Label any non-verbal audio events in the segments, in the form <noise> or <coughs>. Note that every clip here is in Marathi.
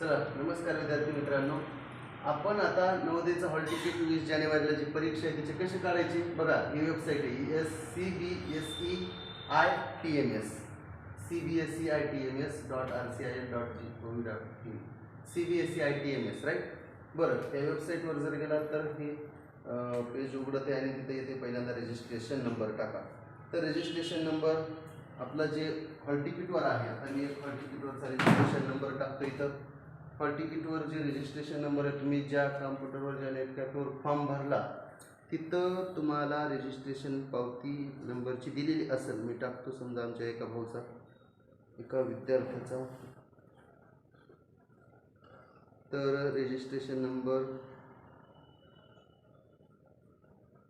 चला नमस्कार विद्यार्थी मित्रांनो. आपण आता नवोदयचं हॉल तिकीट वीस जानेवारीला जी परीक्षा आहे त्याची कशी काढायची? बघा ही वेबसाईट आहे S C B S E I T M S C B S E I T M S dot R C I L dot G O V dot in C B S E I T M S right बरं त्या वेबसाईटवर जर गेलात तर हे पेज उघडत आहे आणि तिथे येते पहिल्यांदा रजिस्ट्रेशन नंबर टाका. तर रजिस्ट्रेशन नंबर आपला जे हॉल तिकीटवर आहे आता मी एक हॉल तिकीटवरचा रजिस्ट्रेशन नंबर टाकतो इथं. हॉल तिकीटवर जे रजिस्ट्रेशन नंबर आहे तुम्ही ज्या कॉम्प्युटरवर ज्या नेटकॅफेवर फॉर्म भरला तिथं तुम्हाला रजिस्ट्रेशन पावती नंबरची दिलेली असेल. मी टाकतो समजा आमच्या एका भाऊचा एका विद्यार्थ्याचा. तर रजिस्ट्रेशन नंबर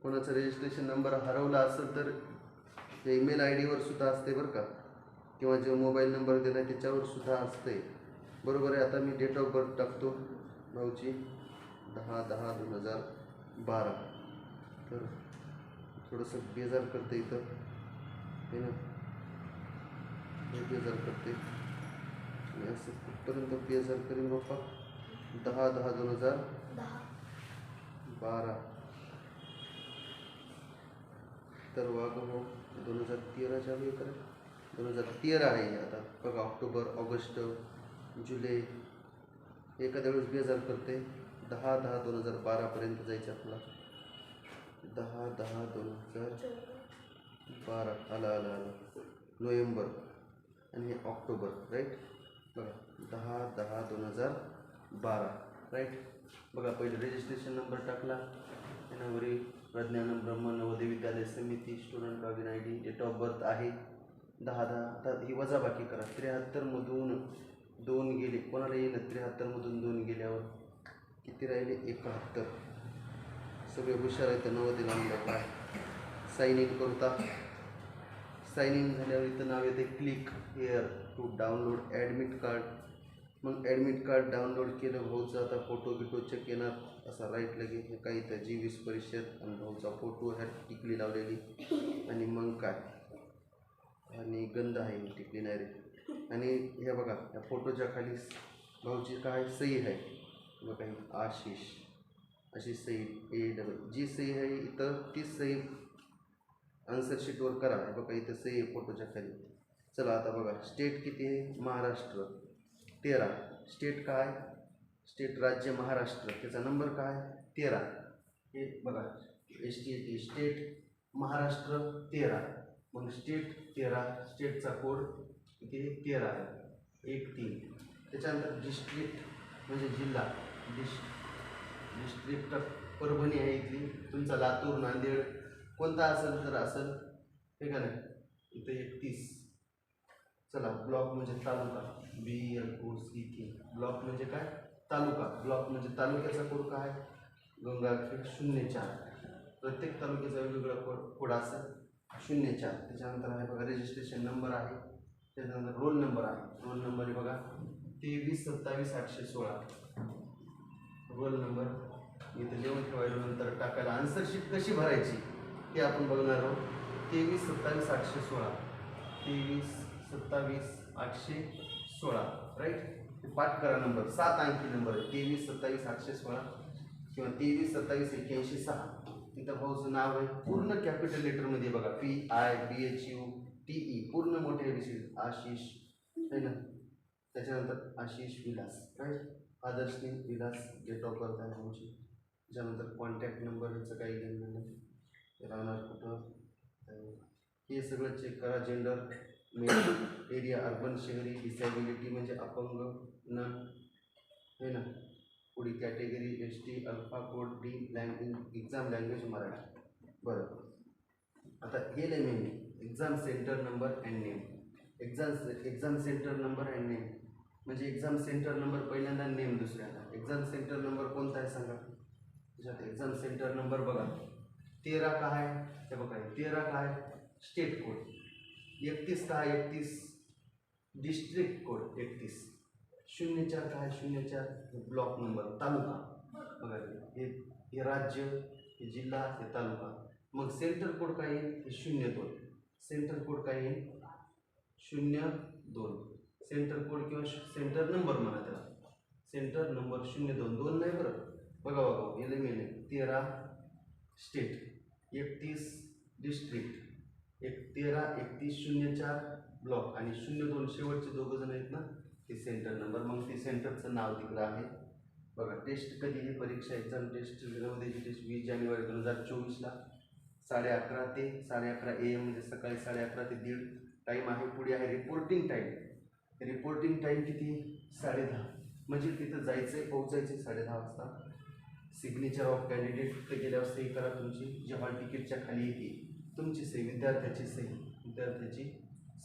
कोणाचा रजिस्ट्रेशन नंबर हरवला असेल तर ईमेल आय डीवर सुद्धा असते बरं का. किंवा जो मोबाईल नंबर दिला त्याच्यावर सुद्धा असते. बरोबर आहे. आता मी डेट ऑफ़ बर्थ टाकतो. भाऊची दहा दहा दोन हज़ार बारा. तर थोडंसं बेजार करते इथं. हे ना. हे बेजार करते. आणि असं कुठपर्यंत बेजार करीन बाप्पा? दहा दहा दोन हज़ार बारा. तर वाघ हो दोन हज़ार तेरा चालू करा. दोन हज़ार तेरा आहे आता. बघा ऑक्टोबर ऑगस्ट जुलै एखाद्या वेळेस बेजार करते. दहा दहा दोन हजार बारापर्यंत जायचं आपला. दहा दहा दोन हजार बारा. आला आला आला. नोव्हेंबर आणि हे ऑक्टोबर राईट बघा दहा दहा दोन हजार बारा राईट बघा पहिले रजिस्ट्रेशन नंबर टाकला. त्याच्यावरील प्रज्ञानम ब्रह्म Navodaya Vidyalaya Samiti student login I D date of birth आहे. दहा दहा आता ही वजाबाकी करा. त्र्याहत्तरमधून दोन गेले. कोणाला येईल त्र्याहत्तरमधून दोन गेल्यावर किती राहिले? एकाहत्तर. सगळे हुशार आहेत नव्वद लांबल्या काय साईन इन करता साईन इन झाल्यावर इथं नाव येते click here to download admit card मग ॲडमिट कार्ड डाउनलोड केलं भाऊचा आता फोटो बिटो चेक येणार. असा राईट लगे हे काही इथं जी वीस परिषद आणि भाऊचा फोटो ह्या टिकली लावलेली. आणि मग काय? आणि गंध आहे टिकली नाही रे. आणि हे बघा या फोटोच्या खाली भाऊची काय सही आहे. बघा आशिष अशी सही ए डबल जी सही आहे इथं तीच सही आन्सर शीटवर करा. बघा इथं सही आहे फोटोच्या खाली. चला आता बघा स्टेट किती आहे? महाराष्ट्र. तेरा. स्टेट काय? स्टेट राज्य महाराष्ट्र. त्याचा नंबर काय? तेरा. हे बघा S T T state Maharashtra तेरा. मग स्टेट तेरा स्टेटचा कोड किती तेरा आहे. एक तीन. त्याच्यानंतर डिस्ट्रिक्ट म्हणजे जिल्हा. डिश डिस्ट्रिक्ट परभणी आहे इथली. तुमचा लातूर नांदेड. कोणता असेल तर असेल. हे का नाही? इथं एकतीस. चला ब्लॉक म्हणजे तालुका. B L O C K block म्हणजे काय? तालुका. ब्लॉक म्हणजे तालुक्याचा कोड काय? गंगाखेड शून्य चार. प्रत्येक तालुक्याचा वेगवेगळा कोड कोड असेल. शून्य चार. त्याच्यानंतर आहे बघा रजिस्ट्रेशन नंबर आहे. त्याच्यानंतर रोल नंबर आहे. रोल नंबर आहे बघा. तेवीस सत्तावीस आठशे सोळा. रोल नंबर इथं लिहून ठेवायला नंतर टाकायला आन्सर शीट कशी भरायची ते आपण बघणार आहोत. तेवीस सत्तावीस आठशे सोळा. तेवीस सत्तावीस आठशे सोळा. राईट पाठ करा नंबर सात अंकी नंबर आहे. तेवीस सत्तावीस आठशे सोळा किंवा तेवीस सत्तावीस एक्क्याऐंशी सहा. इथं भाऊचं नाव आहे. पूर्ण कॅपिटल लेटरमध्ये बघा. P I B H U T E पूर्ण मोठे विषय आशिष है ना? त्याच्यानंतर आशिष विलास राईट आदर्शनी विलास डेट ऑफ बर्थ आहे भाऊची त्याच्यानंतर कॉन्टॅक्ट नंबर ह्याचं काही घेणं नाही. राहणार कुठं? हे सगळं चेक करा. जेंडर मेल एरिया अर्बन शहरी डिसॅबिलिटी म्हणजे अपंग न हे ना? पुढी category S T alpha code D language exam language Marathi. बरं. आता हे नाही main exam centre number and name exam exam centre number and name म्हणजे एक्झाम सेंटर नंबर पहिल्यांदा नेम दुसऱ्यांदा. एक्झाम सेंटर नंबर आहे सांगा? एक्झाम सेंटर नंबर बघा. तेरा काय हे बघा, तेरा काय स्टेट कोड एकतीस काय एकतीस. डिस्ट्रिक्ट कोड एकतीस. शून्य चार काय शून्य चार. ब्लॉक नंबर तालुका. हे हे राज्य, हे हे तालुका. मग सेंटर कोड हे शून्य दोन सेंटर कोड काय येईल शून्य दोन. सेंटर कोड किंवा सेंटर नंबर म्हणा त्याला. सेंटर नंबर शून्य दोन. दोन नाही बरं. बघा बघा एल एम एल तेरा स्टेट. एकतीस डिस्ट्रिक्ट. एक तेरा एकतीस शून्य चार ब्लॉक. आणि शून्य दोन शेवटचे दोघं जण आहेत ना ते सेंटर नंबर. मग ते सेंटरचं नाव तिकडं आहे. बघा टेस्ट कधी ही परीक्षा एक्झाम टेस्ट नवोदयची टेस्ट वीस जानेवारी दोन हजार चोवीसला. साडे अकरा ते साडे अकरा ए एम म्हणजे सकाळी साडे अकरा ते दीड टाईम आहे. पुढे आहे रिपोर्टिंग टाईम रिपोर्टिंग टाईम किती? साडे दहा म्हणजे तिथं जायचं आहे पोहोचायचे साडे दहा वाजता सिग्नेचर ऑफ कॅन्डिडेट तिथे गेल्यावर सही करा तुमची. जे हॉल तिकीटच्या खाली येते. तुमची सही विद्यार्थ्याची सही. विद्यार्थ्याची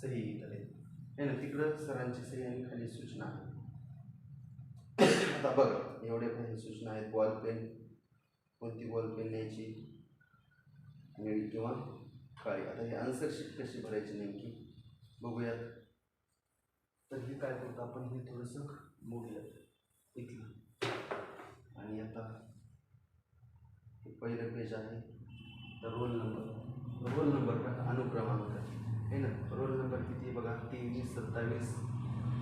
सही इथं आहे. ना तिकडं सरांची सही आणि खाली सूचना आहे. <coughs> आता बघा एवढ्या काही सूचना आहेत. बॉल पेन कोणती बॉल पेन न्यायची? निळी किंवा काळी आता ही आन्सर शीट कशी भरायची नेमकी? बघूयात. तर हे काय करतो आपण? हे थोडंसं मोडूयात इथलं आणि आता हे पहिलं पेज आहे. तर रोल नंबर रोल नंबर का? अनुक्रमांक. आहे ना? रोल नंबर किती बघा? तेवीस सत्तावीस.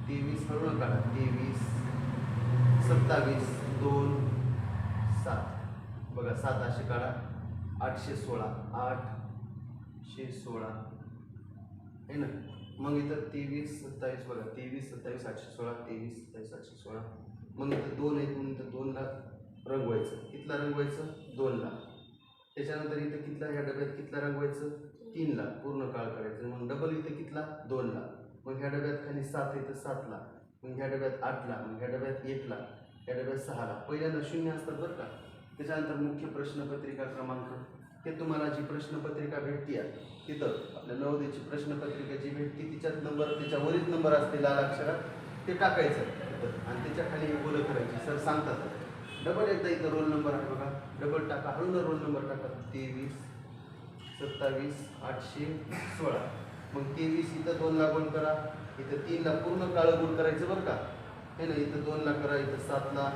तेवीस हळूहळू काढा. तेवीस सत्तावीस दोन सात. बघा सात असे काढा. आठशे सोळा आठशे सोळा. आहे ना? मग इथं तेवीस सत्तावीस बघा तेवीस सत्तावीस आठशे सोळा तेवीस सत्तावीस आठशे सोळा. मग इथं दोन आहेत म्हणून इथं दोनला रंगवायचं. कितला रंगवायचं? दोनला त्याच्यानंतर इथं कितला ह्या डब्यात कितला रंगवायचं? तीनला पूर्ण काळ करायचं. मग डबल इथं कितला? दोनला मग ह्या डब्यात खाली सात इथं सातला मग ह्या डब्यात आठला मग ह्या डब्यात एकला ह्या डब्यात सहाला पहिल्यांदा शून्य असतात बरं का. त्याच्यानंतर मुख्य प्रश्नपत्रिका क्रमांक हे तुम्हाला जी प्रश्नपत्रिका भेटते तिथं आपल्या नवोदयची प्रश्नपत्रिका जी भेटते तिच्यात नंबर त्याच्यावरील नंबर असते लाल अक्षरात ते टाकायचं. तिथं आणि त्याच्याखाली एक बोलं करायची. सर सांगतात. डबल एकदा इथं रोल नंबर आहे बघा. डबल टाका. हळून रोल नंबर टाका. तेवीस सत्तावीस आठशे सोळा. मग तेवीस इथं दोनला गुण करा. इथं तीनला पूर्ण काळं गुण करायचं बरं का? हे ना इथं दोनला करा. इथं सातला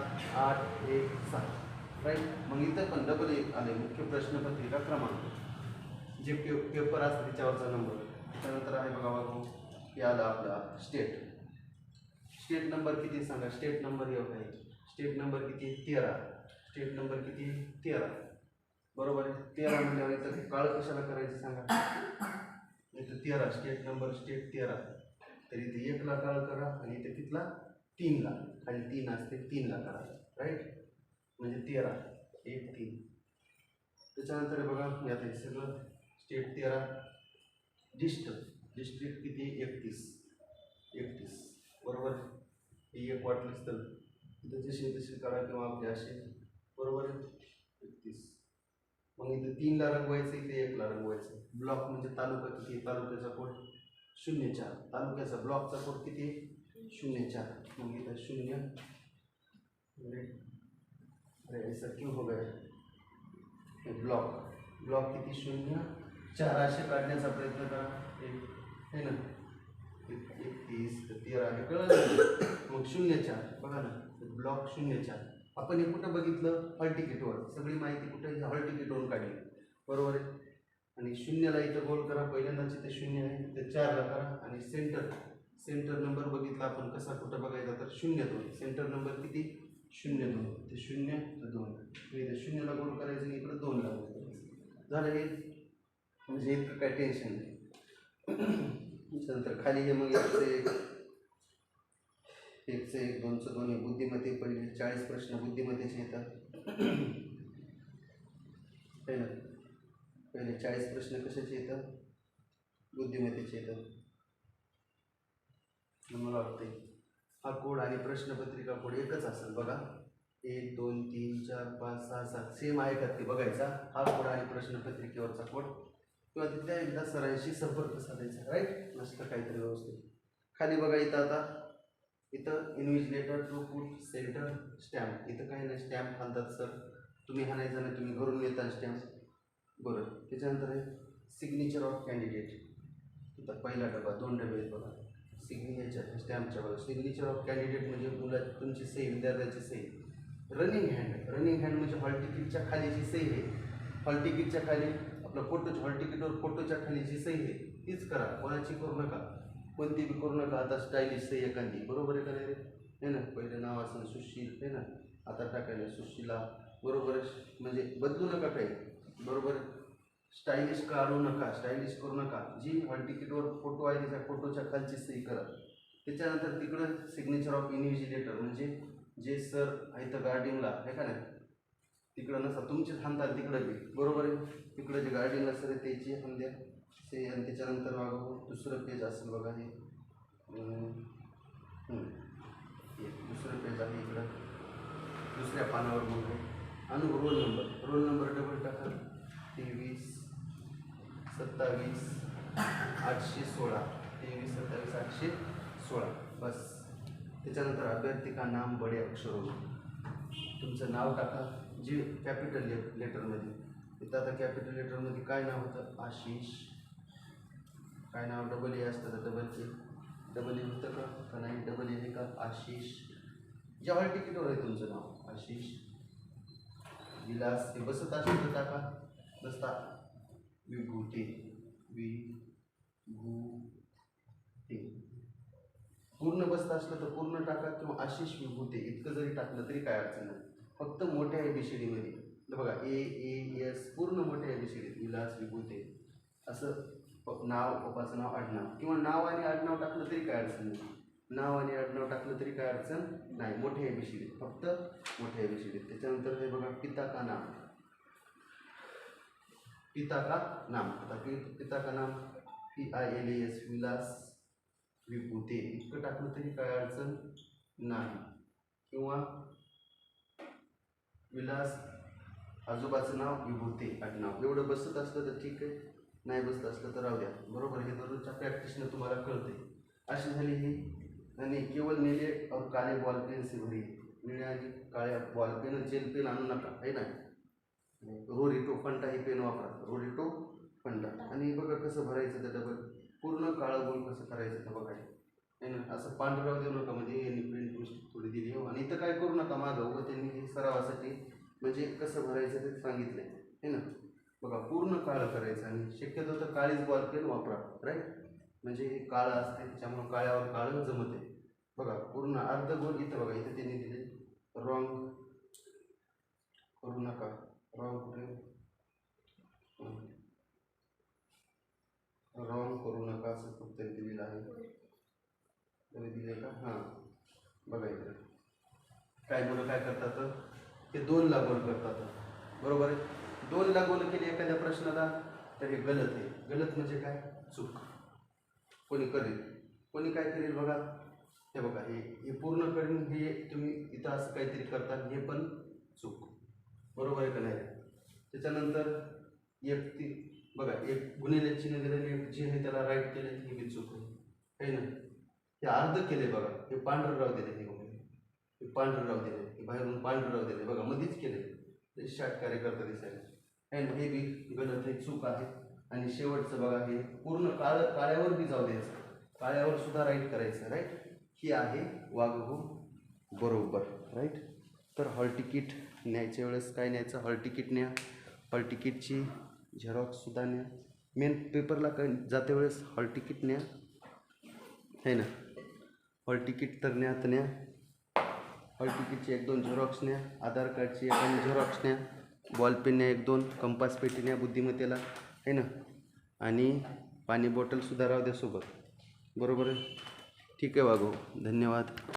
आठ एक सात. राईट मग इथं पण डबल एक आले मुख्य प्रश्नपत्रिका क्रमांक. जे पे पेपर असतं त्याच्यावरचा नंबर त्याच्यानंतर आहे बघा बघू हे आलं आपला स्टेट स्टेट नंबर किती सांगा? स्टेट नंबर एवढा आहे. स्टेट नंबर किती तेरा. स्टेट नंबर किती तेरा. बरोबर आहे? तेरा म्हणल्यावर इथं काळ कशाला करायचं सांगा? इथं तेरा स्टेट नंबर स्टेट तेरा. तर इथे एकला काळ करा आणि इथे कितला तीनला. खाली तीन असते तीनला करा. राईट म्हणजे तेरा एक तीन. त्याच्यानंतर बघा मी आता हे सगळं स्टेट तेरा. डिस्ट डिस्ट्रिक्ट किती एकतीस. एकतीस. बरोबर? हे एक वाटलीच तर इथं जसे तसे करा किंवा आपले असे. बरोबर? एकतीस. मग इथं तीनला रंगवायचं इथे एकला रंगवायचं. ब्लॉक म्हणजे तालुका किती तालुक्याचा कोड शून्य चार. तालुक्याचा ब्लॉकचा कोड किती शून्य चार. मग इथं शून्य. अरे ऐसा क्यों हो गया हे ब्लॉक ब्लॉक किती? शून्य? चार असे काढण्याचा प्रयत्न करा. एक है ना? एक- एकतीस तर तेरा हे कळलं मग शून्य चार. बघा ना ब्लॉक शून्य चार. आपण हे कुठं बघितलं? हॉल तिकीटवर. सगळी माहिती कुठं हॉल तिकीटवरून काढली. बरोबर आहे? आणि शून्यला इथं गोल करा. पहिल्यांदाच इथे शून्य आहे. इथे चारला करा. आणि सेंटर सेंटर नंबर बघितला आपण कसा कुठं बघायचा? तर शून्य दोन. सेंटर नंबर किती? शून्य दोन. ते शून्य तर दोन. इथे शून्यला गोल करायचं इकडं दोनला गोल करायचं. झालं हे? म्हणजे इतकं काय टेन्शन नाही. त्याच्यानंतर खाली हे मग एकचं एक. एकचं एक दोनचं दोन. हे बुद्धिमत्ते पहिले चाळीस प्रश्न बुद्धिमत्तेचे येतात. पहिलं. पहिले चाळीस प्रश्न कशाचे येतात? बुद्धिमत्तेचे येतात. मला वाटते हा कोड आणि प्रश्नपत्रिका कोड एकच असेल बघा. एक दोन तीन चार पाच सहा सात सेम आहे का ते बघायचा. हा कोड आणि प्रश्नपत्रिकेवरचा कोड. किंवा तिथल्या एकदा सरांशी संपर्क साधायचा राईट नसतं काहीतरी व्यवस्थित. खाली बघा इथं आता. इथं invigilator to put centre stamp इथं काही नाही स्टॅम्प आणतात सर तुम्ही हाणायचं नाही तुम्ही घरून येता स्टॅम्प बरं त्याच्यानंतर आहे सिग्नेचर ऑफ कॅन्डिडेट इथं पहिला डबा दोन डबे आहेत बघा. सिग्नेचर स्टॅम्पच्या बघा. सिग्नेचर ऑफ कॅन्डिडेट म्हणजे मुला तुमची सही विद्यार्थ्याची सही रनिंग हँड रनिंग हँड म्हणजे हॉल तिकीटच्या खाली जी सही आहे. हॉल तिकीटच्या खाली आपलं फोटो हॉल तिकीटवर फोटोच्या खाली जी सही आहे. तीच करा. कोणाची करू नका. कोणती बी करू नका. आता स्टायलिश सही एखादी. बरोबर आहे का नाही रे? है ना. पहिलं नाव असं सुशील. है ना. आता टाकायला सुशीला. बरोबर म्हणजे बदलू नका काही. बरोबर स्टाईलिश काढू नका स्टाईलिश करू नका. जी हॉल तिकीटवर फोटो आहे त्याच्या फोटोच्या खालची सही करा त्याच्यानंतर तिकडं सिग्नेचर ऑफ इन्व्हिजिलेटर म्हणजे जे सर आहेत गार्डिंगला आहे का नाही? तिकडं नसा तुमचेच हाणतात तिकडं बी. बरोबर आहे? तिकडं जे गार्डिंगला सर आहे त्याची हाण द्या. ते आणि त्याच्यानंतर बघा दुसरं पेज असेल बघा हे. हे दुसरं पेज आहे इकडं. दुसऱ्या पानावर बघू. आणि roll number roll number double टाका. तेवीस सत्तावीस आठशे सोळा. तेवीस सत्तावीस आठशे सोळा. बस. त्याच्यानंतर अभ्यर्थी का नाम बडे अक्षर. तुमचं नाव टाका. जे कॅपिटल ले लेटरमध्ये इथं आता कॅपिटल लेटरमध्ये काय नाव होतं? आशिष. काय नाव? डबल ए असतं तर डबल ए डबल ए होतं का? का नाही? डबल ए का? आशिष. ज्या हॉल तिकीटवर आहे तुमचं नाव. आशिष. विलास. हे बसत असेल तर टाका. बसता. विभूते विभूते. पूर्ण बसत असलं तर पूर्ण टाका किंवा आशिष विभूते. इतकं जरी टाकलं तरी काय अडचण नाही. फक्त मोठ्या एबीसीडीमध्ये बघा ए ए एस पूर्ण मोठ्या एबीसीडीत विलास विभूते. असं प- नाव पप्पाचं नाव आडनाव. किंवा नाव आणि आडनाव टाकलं तरी काय अडचण नाही. नाव आणि आडनाव टाकलं तरी काय अडचण नाही. मोठ्या एबीसीडीत फक्त मोठ्या एबीसीडीत त्याच्यानंतर हे बघा पिता का नाव पिता का नाम आता पिता का नाम P I L S Vilas Vibhute इतकं टाकलं तरी काय अडचण नाही किंवा विलास आजोबाचं नाव विभूते आडनाव एवढं बसत असलं तर ठीक आहे नाही बसत असलं तर राहू द्या बरोबर हे दररोजच्या प्रॅक्टिसनं तुम्हाला कळते अशी झाली ही आणि केवळ निळे और काळे बॉल पेन से भरी निळ्या आणि काळ्या बॉल पेन जेल पेन आणू नका आहे ना रोरिटो फंटा ही पेन वापरा रोरिटो फंटा आणि बघा कसं भरायचं तर डबल पूर्ण काळं गोल कसं करायचं तर बघा. आहे ना असं पांढराव देऊ नका म्हणजे यांनी प्रिंट मिस्टेक थोडी दिली हो. आणि इथं काय करू नका मागं व त्यांनी हे सरावासाठी म्हणजे कसं भरायचं ते सांगितलं आहे ना बघा पूर्ण काळं करायचं आणि शक्यतो तर काळीच बॉल पेन वापरा राईट म्हणजे हे काळं असते त्याच्यामुळं काळ्यावर काळं जमते बघा पूर्ण अर्ध गोल इथं बघा इथं त्यांनी दिले रॉंग करू नका. रॉंग कुठे? रॉंग करू नका असं फक्त दिलेलं आहे. तुम्ही दिले का? हां. बघा इकडे. काय मुलं काय करतात? हे दोन लागवड करतात. बरोबर आहे? दोन लागवड केली एखाद्या प्रश्नाला तर हे गलत आहे. गलत म्हणजे काय? चूक. कोणी करेल. कोणी काय करेल बघा? हे बघा हे हे पूर्ण करून हे तुम्ही इथं असं काहीतरी करतात हे पण चूक. बरोबर आहे का नाही? त्याच्यानंतर एक ती बघा एक गुन्हेले चिन्ह दिलं एक जे आहे त्याला राईट केले हे बी चूक आहे है ना? हे अर्ध केले बघा. हे पांढरराव दिले हे हे पांढरराव दिले. हे बाहेरून पांढरराव दिले. बघा मध्येच केले. ते शाट कार्यकर्ता दिसायला है ना? हे बी गलत हे चूक आहे. आणि शेवटचं बघा हे पूर्ण काळ काळ्यावर बी जाऊ द्यायचं. काळ्यावर सुद्धा राईट करायचं राईट ही आहे वागहू बरोबर राईट तर हॉल तिकीट न्यायच्या वेळेस काय न्यायचं? हॉल तिकीट न्या. हॉल तिकीटची झेरॉक्ससुद्धा न्या. मेन पेपरला काय जाते वेळेस हॉल तिकीट न्या. है ना? हॉल तिकीट तर न्या तर न्या. हॉल तिकीटची एक दोन झेरॉक्स न्या. आधार कार्डची एक दोन झेरॉक्स न्या. बॉलपेन न्या एक दोन. कंपास पेटी न्या बुद्धिमत्तेला. है ना? आणि पाणी बॉटलसुद्धा राहू द्या सोबत. बरोबर आहे? ठीक आहे वागो धन्यवाद.